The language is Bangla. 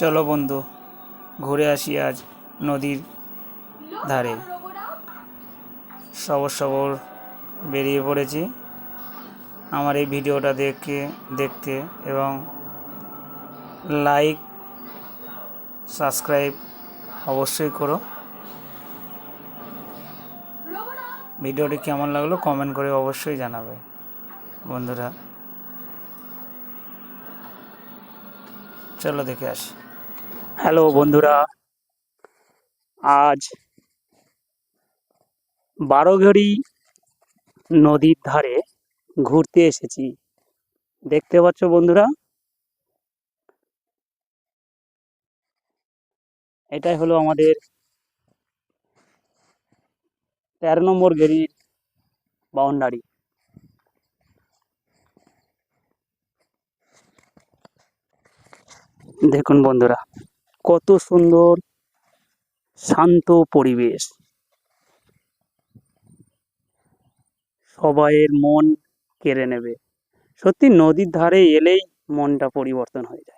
চলো বন্ধু, ঘুরে আসি আজ নদীর ধারে। সবর সবর বেরিয়ে পড়েছি। আমার এই ভিডিওটা দেখে, দেখতে এবং লাইক সাবস্ক্রাইব অবশ্যই করো। ভিডিওটি কেমন লাগল কমেন্ট করে অবশ্যই জানাবে বন্ধুরা। চলো দেখে আসি। হ্যালো বন্ধুরা, আজ বারোঘড়ি নদীর ধারে ঘুরতে এসেছি। দেখতে পাচ্ছ বন্ধুরা, এটাই হলো আমাদের তেরো নম্বর গেরির বাউন্ডারি। দেখুন বন্ধুরা কত সুন্দর শান্ত পরিবেশ। সবাইয়ের মন কেড়ে নেবে। সত্যি নদীর ধারে এলেই মনটা পরিবর্তন হয়ে যায়।